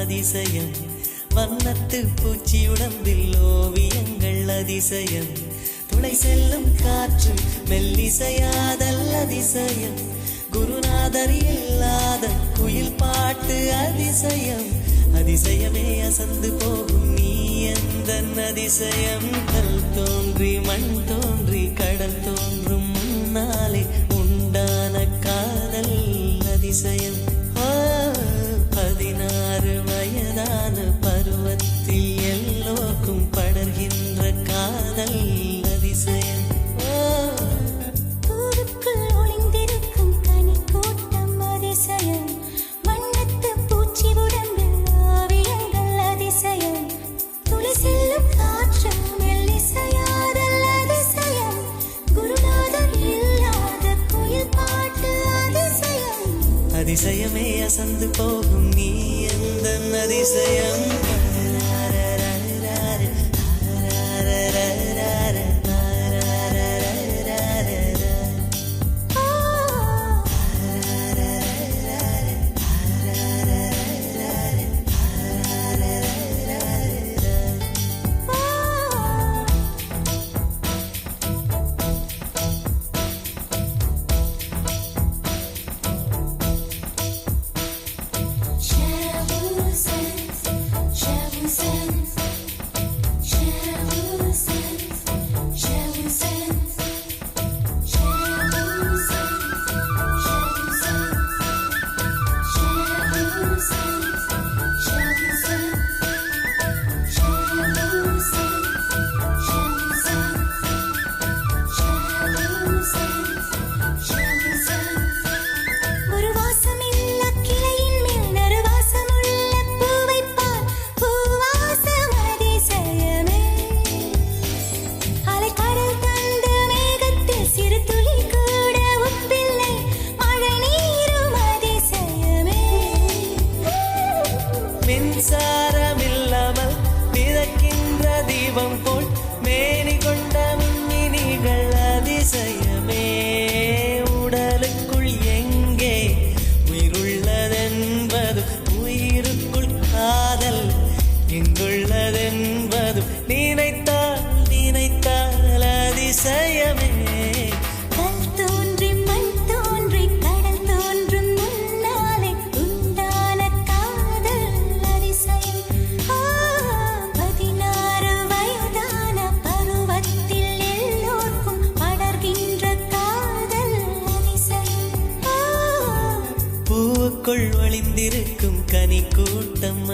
அதிசயம். வண்ணத்து பூச்சி உடம்பில் ஓவியங்கள் அதிசயம். துணை செல்லும் காற்று மெல்லிசையாதல் அதிசயம். குருநாதர் இல்லாத குயில் பாட்டு அதிசயம். அதிசயமே அசந்து போகும் நீ எந்த அதிசயம். கல் தோன்றி மண் தோன்றி அதிசயமே அசந்து போகும் நீ எந்த அதிசயம் pensarás.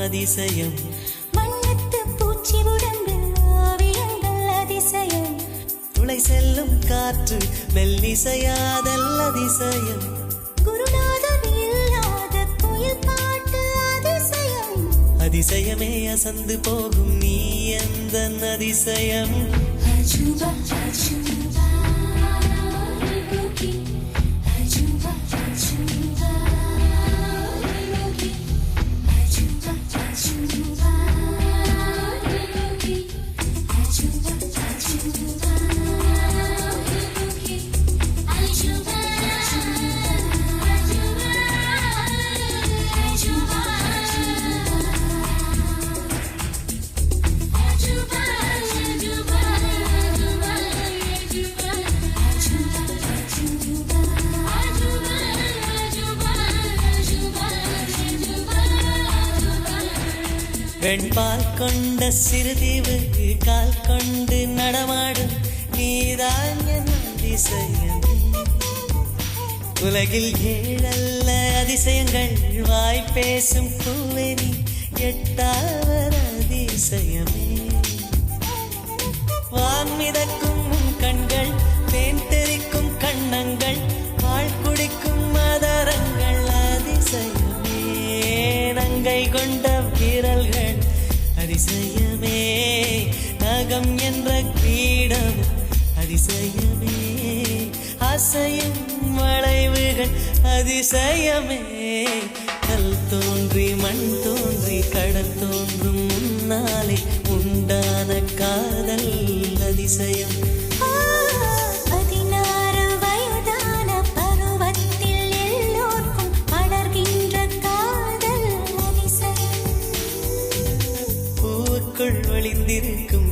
அதிசயம். வண்ணத்து பூச்சி உடம்பில் ஓவியங்கள் அதிசயம். துளை செல்லும் காற்று மெல்லிசையாதல் அதிசயம். அதிசயமே அசந்து போகும் நீ எந்த அதிசயம்? அஜுபா அஜுபா. வெண்பால் கொண்ட சிறுதீவுக்கு கால் கொண்டு நடமாடும் நீதான் என் அதிசயம். உலகில் ஏழல்ல அதிசயங்கள் வாய் பேசும் பூவெனி எட்டாவர் அதிசயமே. வான் நகம் என்ற கிரீடம் அதிசயமே. அசையும் வளைவுகள் அதிசயமே. கல் தோன்றி மண் தோன்றி கடல் தோன்றும் முன்னாலே உண்டான காதல் அதிசயம். பதினாறு